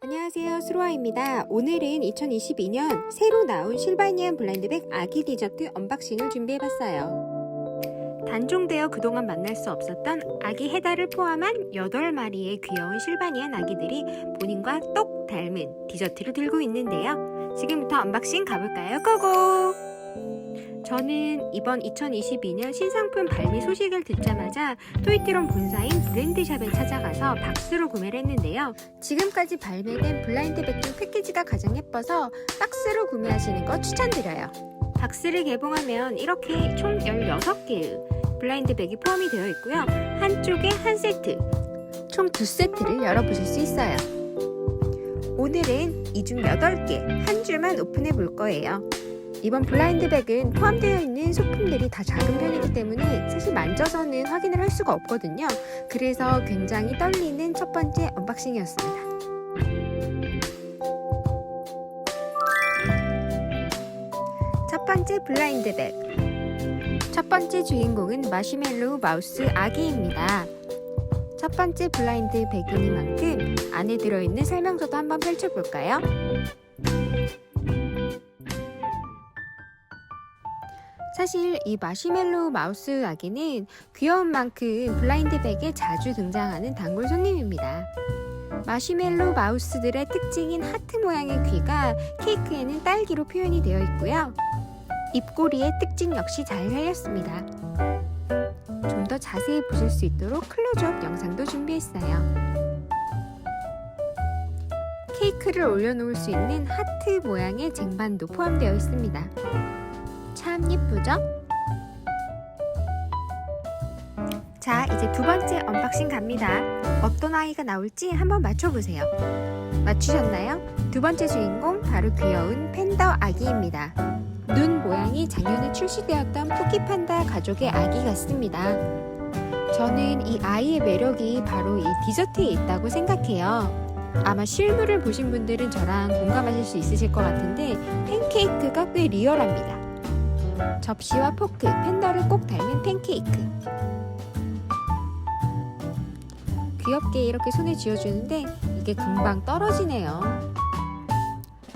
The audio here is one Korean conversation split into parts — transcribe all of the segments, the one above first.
안녕하세요. 스로아입니다. 오늘은 2022년 새로 나온 실바니안 블라인드백 아기 디저트 언박싱을 준비해봤어요. 단종되어 그동안 만날 수 없었던 아기 해달을 포함한 8마리의 귀여운 실바니안 아기들이 본인과 똑 닮은 디저트를 들고 있는데요. 지금부터 언박싱 가볼까요? 고고 저는 이번 2022년 신상품 발매 소식을 듣자마자 토이트론 본사인 브랜드샵에 찾아가서 박스로 구매를 했는데요. 지금까지 발매된 블라인드백 중 패키지가 가장 예뻐서 박스로 구매하시는 거 추천드려요. 박스를 개봉하면 이렇게 총 16개의 블라인드백이 포함이 되어 있고요. 한쪽에 한 세트, 총 두 세트를 열어보실 수 있어요. 오늘은 이 중 8개, 한 줄만 오픈해 볼 거예요. 이번 블라인드백은 포함되어 있는 소품들이 다 작은 편이기 때문에 사실 만져서는 확인을 할 수가 없거든요. 그래서 굉장히 떨리는 첫 번째 언박싱이었습니다. 첫 번째 블라인드백. 첫 번째 주인공은 마시멜로우 마우스 아기입니다. 첫 번째 블라인드 백이니만큼 안에 들어있는 설명서도 한번 펼쳐볼까요? 사실 이 마시멜로우 마우스 아기는 귀여운 만큼 블라인드백에 자주 등장하는 단골 손님입니다. 마시멜로우 마우스들의 특징인 하트 모양의 귀가 케이크에는 딸기로 표현이 되어 있고요. 입꼬리의 특징 역시 잘 살렸습니다. 좀 더 자세히 보실 수 있도록 클로즈업 영상도 준비했어요. 케이크를 올려놓을 수 있는 하트 모양의 쟁반도 포함되어 있습니다. 참 예쁘죠? 자, 이제 두 번째 언박싱 갑니다. 어떤 아이가 나올지 한번 맞춰보세요. 맞추셨나요? 두 번째 주인공 바로 귀여운 팬더 아기입니다. 눈 모양이 작년에 출시되었던 포키판다 가족의 아기 같습니다. 저는 이 아이의 매력이 바로 이 디저트에 있다고 생각해요. 아마 실물을 보신 분들은 저랑 공감하실 수 있으실 것 같은데 팬케이크가 꽤 리얼합니다. 접시와 포크, 팬더를 꼭 닮은 팬케이크. 귀엽게 이렇게 손에 쥐어주는데 이게 금방 떨어지네요.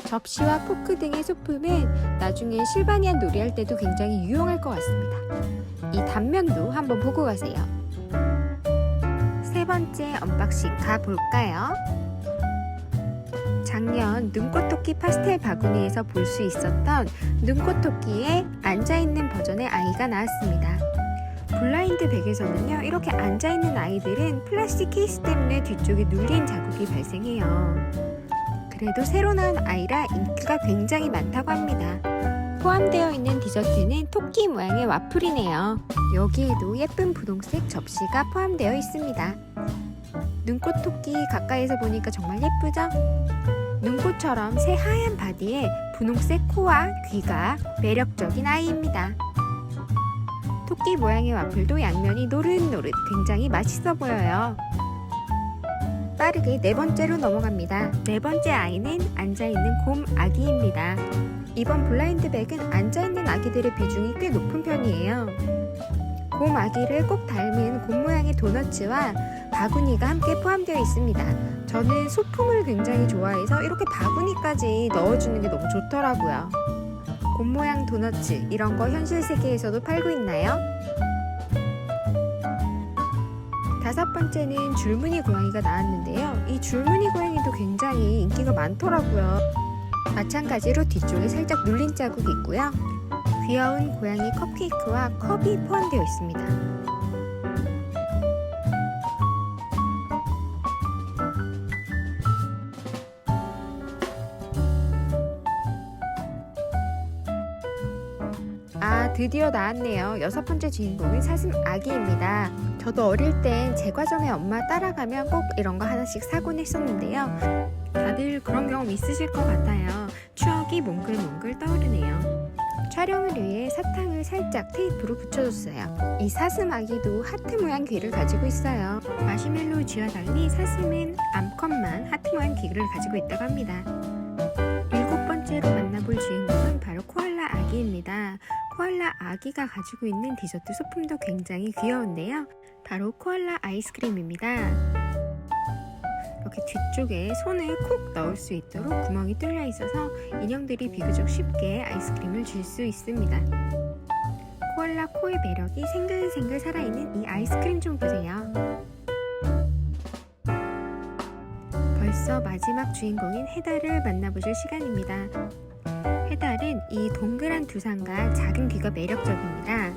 접시와 포크 등의 소품은 나중에 실바니안 놀이할 때도 굉장히 유용할 것 같습니다. 이 단면도 한번 보고 가세요. 세 번째 언박싱 가볼까요? 작년 눈꽃토끼 파스텔 바구니에서 볼 수 있었던 눈꽃토끼의 앉아있는 버전의 아이가 나왔습니다. 블라인드 백에서는요, 이렇게 앉아있는 아이들은 플라스틱 케이스 때문에 뒤쪽에 눌린 자국이 발생해요. 그래도 새로 나온 아이라 인기가 굉장히 많다고 합니다. 포함되어 있는 디저트는 토끼 모양의 와플이네요. 여기에도 예쁜 분홍색 접시가 포함되어 있습니다. 눈꽃 토끼 가까이서 보니까 정말 예쁘죠? 눈꽃처럼 새하얀 바디에 분홍색 코와 귀가 매력적인 아이입니다. 토끼 모양의 와플도 양면이 노릇노릇 굉장히 맛있어 보여요. 빠르게 네 번째로 넘어갑니다. 네 번째 아이는 앉아있는 곰 아기입니다. 이번 블라인드 백은 앉아있는 아기들의 비중이 꽤 높은 편이에요. 곰 아기를 꼭 닮은 곰 모양의 도너츠와 바구니가 함께 포함되어 있습니다. 저는 소품을 굉장히 좋아해서 이렇게 바구니까지 넣어주는 게 너무 좋더라고요. 곰 모양 도너츠 이런 거 현실 세계에서도 팔고 있나요? 다섯 번째는 줄무늬 고양이가 나왔는데요. 이 줄무늬 고양이도 굉장히 인기가 많더라고요. 마찬가지로 뒤쪽에 살짝 눌린 자국이 있고요. 귀여운 고양이 컵케이크와 컵이 포함되어 있습니다. 드디어 나왔네요. 여섯 번째 주인공은 사슴 아기입니다. 저도 어릴 땐 제과점에 엄마 따라가면 꼭 이런 거 하나씩 사곤 했었는데요. 다들 그런 경험 있으실 것 같아요. 추억이 몽글몽글 떠오르네요. 촬영을 위해 사탕을 살짝 테이프로 붙여줬어요. 이 사슴 아기도 하트 모양 귀를 가지고 있어요. 마시멜로우 쥐와 달리 사슴은 암컷만 하트 모양 귀를 가지고 있다고 합니다. 일곱 번째로 만나볼 주인공은 바로 코알라 아기입니다. 코알라 아기가 가지고 있는 디저트 소품도 굉장히 귀여운데요. 바로 코알라 아이스크림입니다. 이렇게 뒤쪽에 손을 콕 넣을 수 있도록 구멍이 뚫려 있어서 인형들이 비교적 쉽게 아이스크림을 줄 수 있습니다. 코알라 코의 매력이 생글생글 살아있는 이 아이스크림 좀 보세요. 벌써 마지막 주인공인 해달을 만나보실 시간입니다. 해달은 이 동그란 두상과 작은 귀가 매력적입니다.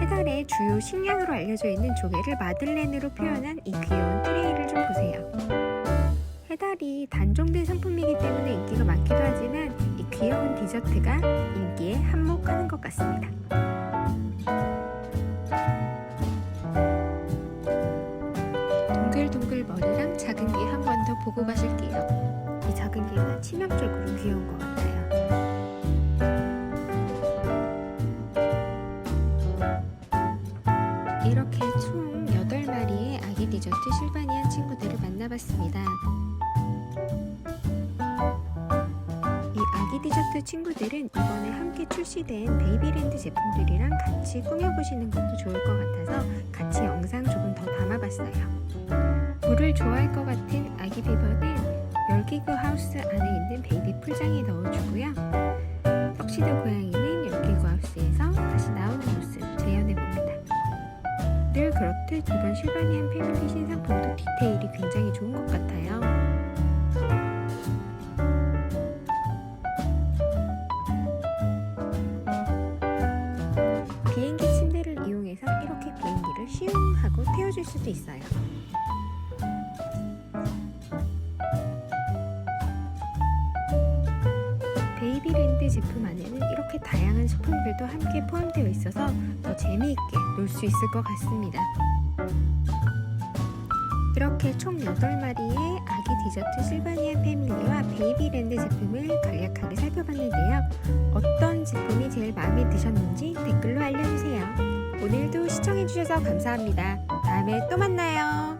해달의 주요 식량으로 알려져 있는 조개를 마들렌으로 표현한 이 귀여운 트레이를 좀 보세요. 해달이 단종된 상품이기 때문에 인기가 많기도 하지만 이 귀여운 디저트가 인기에 한몫하는 것 같습니다. 동글동글 머리랑 작은 귀 한 번 더 보고 가실게요. 이 작은 귀가 치명적으로 이렇게 총 8마리의 아기 디저트 실바니안 친구들을 만나봤습니다. 이 아기 디저트 친구들은 이번에 함께 출시된 베이비랜드 제품들이랑 같이 꾸며보시는 것도 좋을 것 같아서 같이 영상 조금 더 담아봤어요. 물을 좋아할 것 같은 아기 비버는 열기구 하우스 안에 있는 베이비 풀장에 넣어주고요. 이번 실바니안 패밀리 신상품도 디테일이 굉장히 좋은 것 같아요. 비행기 침대를 이용해서 이렇게 비행기를 슝 하고 태워줄 수도 있어요. 베이비랜드 제품 안에는 이렇게 다양한 소품들도 함께 포함되어 있어서 더 재미있게 놀 수 있을 것 같습니다. 이렇게 총 8마리의 아기 디저트 실바니안 패밀리와 베이비랜드 제품을 간략하게 살펴봤는데요. 어떤 제품이 제일 마음에 드셨는지 댓글로 알려주세요. 오늘도 시청해주셔서 감사합니다. 다음에 또 만나요.